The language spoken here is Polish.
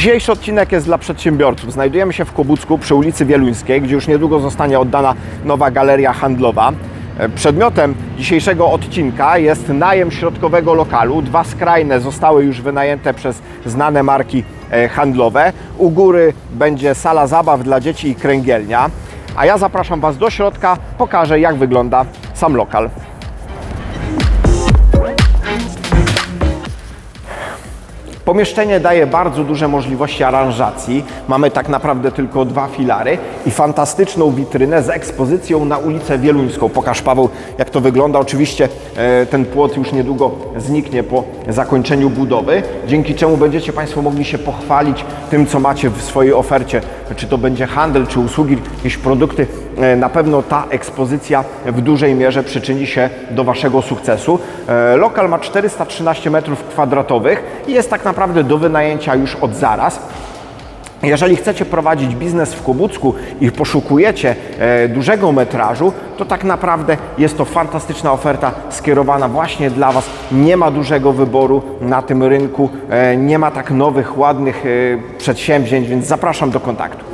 Dzisiejszy odcinek jest dla przedsiębiorców. Znajdujemy się w Kobucku przy ulicy Wieluńskiej, gdzie już niedługo zostanie oddana nowa galeria handlowa. E, Przedmiotem dzisiejszego odcinka jest najem środkowego lokalu. Dwa skrajne zostały już wynajęte przez znane marki e, handlowe. U góry będzie sala zabaw dla dzieci i kręgielnia. A ja zapraszam Was do środka, pokażę jak wygląda sam lokal. Pomieszczenie daje bardzo duże możliwości aranżacji. Mamy tak naprawdę tylko dwa filary i fantastyczną witrynę z ekspozycją na ulicę Wieluńską. Pokaż Paweł, jak to wygląda. Oczywiście e, ten płot już niedługo zniknie po zakończeniu budowy, dzięki czemu będziecie Państwo mogli się pochwalić tym, co macie w swojej ofercie. Czy to będzie handel, czy usługi, jakieś produkty. E, Na pewno ta ekspozycja w dużej mierze przyczyni się do Waszego sukcesu. E, Lokal ma 413 m2 i jest tak naprawdę do wynajęcia już od zaraz. Jeżeli chcecie prowadzić biznes w Kobucku i poszukujecie e, dużego metrażu, to tak naprawdę jest to fantastyczna oferta skierowana właśnie dla Was. Nie ma dużego wyboru na tym rynku, e, nie ma tak nowych, ładnych e, przedsięwzięć, więc zapraszam do kontaktu.